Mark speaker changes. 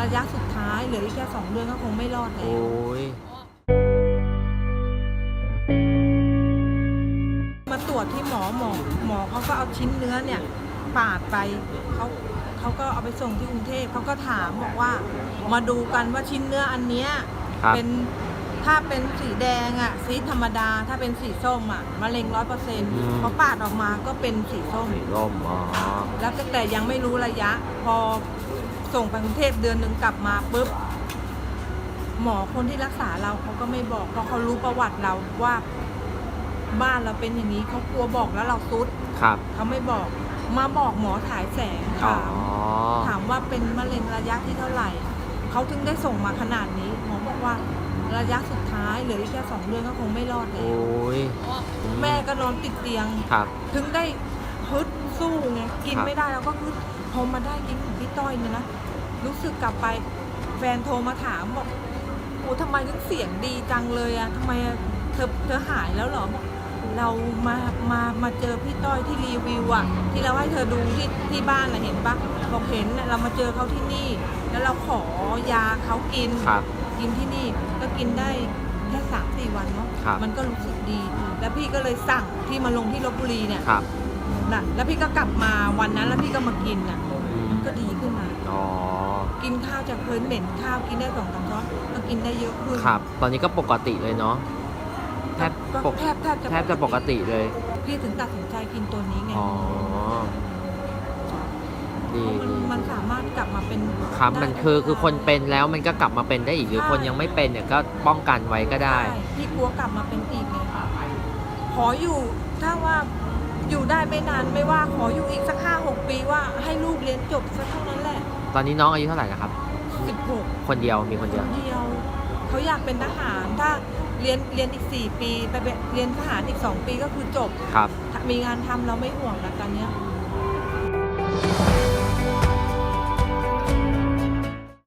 Speaker 1: ระยะสุดท้ายเหลืออีกแค่สองเดือนก็คงไม่รอดแล้
Speaker 2: โอ้
Speaker 1: ว ย มาตรวจที่หมอหมอหมอเขาก็เอาชิ้นเนื้อเนี่ยปาดไปเขาเขาก็เอาไปส่งที่กรุงเทพเขาก็ถามบอกว่า มาดูกันว่าชิ้นเนื้ออันเนี้ย
Speaker 2: ครับ
Speaker 1: เป็นถ้าเป็นสีแดงอะสีธรรมดา ถ้าเป็นสีส้มอะมะเร็งร้อยเปอร์เซ็นต์พอปาดออกมาก็เป็นสีส้ม
Speaker 2: สีร่มอ๋อ
Speaker 1: แล้วแต่ยังไม่รู้ระยะ พอ ส่งไปกรุงเทพเดือนหนึ่งกลับมาปุ๊บหมอคนที่รักษาเราเขาก็ไม่บอกเพราะเขารู้ประวัติเราว่าบ้านเราเป็นอย่างนี้เขากลัวบอกแล้วเราซุด
Speaker 2: ครับ
Speaker 1: เขาไม่บอกมาบอกหมอถ่ายแสง
Speaker 2: อ๋อ
Speaker 1: ถามถามว่าเป็นมะเร็งระยะที่เท่าไหร่ เขาถึงได้ส่งมาขนาดนี้ หมอบอกว่าระยะสุดท้ายเหลืออีกแค่สองเดือนก็คงไม่รอดแล้
Speaker 2: โอ้
Speaker 1: วยแม่ก็นอนติดเตียง
Speaker 2: ครับ
Speaker 1: ถึงได้ ฮึดสู้ไงกิน
Speaker 2: ครับ
Speaker 1: ไม่ได้แล้วก็ฮึดพอมาได้กินของพี่ต้อยเนี่ยนะรู้สึกกลับไปแฟนโทรมาถามบอกโอ้ทำไมถึงเสียงดีจังเลยอะทำไมอะเธอเธอหายแล้วเหรอบอกเรามามามาเจอพี่ต้อยที่รีวิวอะที่เราให้เธอดูที่ที่บ้านนะเห็นปะบอกเห็นน่ะเรามาเจอเขาที่นี่ แล้วเราขอยาเขากิน
Speaker 2: ครับ
Speaker 1: กินที่นี่ก็กินได้แค่สามสี่วันเนาะ
Speaker 2: ครับ
Speaker 1: มันก็รู้สึกดี แล้วพี่ก็เลยสั่งที่มาลงที่ลบบุรีเนี่ย
Speaker 2: ครับ
Speaker 1: น่ะแล้วพี่ก็กลับมาวันนั้นแล้วพี่ก็มากินน่ะ
Speaker 2: อืม
Speaker 1: มันก็ดีขึ้นมา
Speaker 2: อ๋อ
Speaker 1: กินข้าวจากเคยเหม็นข้าวกินได้สองสามช้อนก็กินได้เยอะขึ้น
Speaker 2: ครับ ตอนนี้ก็ปกติเลยเนาะ แทบ
Speaker 1: ก็
Speaker 2: ปก
Speaker 1: แทบแทบจะ
Speaker 2: แทบจะปกติเลย
Speaker 1: พี่ถึงตัดสินใจกินตัวนี้ไง
Speaker 2: อ๋อดี
Speaker 1: เพราะมัน
Speaker 2: ดี
Speaker 1: มันสามารถกลับมาเป็น
Speaker 2: ครับ
Speaker 1: ได้
Speaker 2: มันคือคือคนเป็นแล้วมันก็กลับมาเป็นได้อีก หรือคนยังไม่เป็นเนี่ยก็ป้องกันไว้ก็ได้
Speaker 1: ใช่พี่กลัวกลับมาเป็นอีกไงขออยู่ถ้าว่าอยู่ ได้ไม่นานไม่ว่าขออยู่อีกสักห้าหกปีว่าให้ลูกเรียนจบสักเท่านั้นแหละ
Speaker 2: ตอนนี้น้องอายุเท่าไหร่นะครับ
Speaker 1: สิบหก
Speaker 2: คนเดียวมีคนเดียว
Speaker 1: เดียว เขาอยากเป็นทหารถ้าเรียนเรียนอีกสี่ปีไปเป็นเรียนทหารอีกสองปีก็คือจบ
Speaker 2: ครับ
Speaker 1: มีงานทำเราไม่ห่วงแล้วตอนเนี้ย
Speaker 2: อื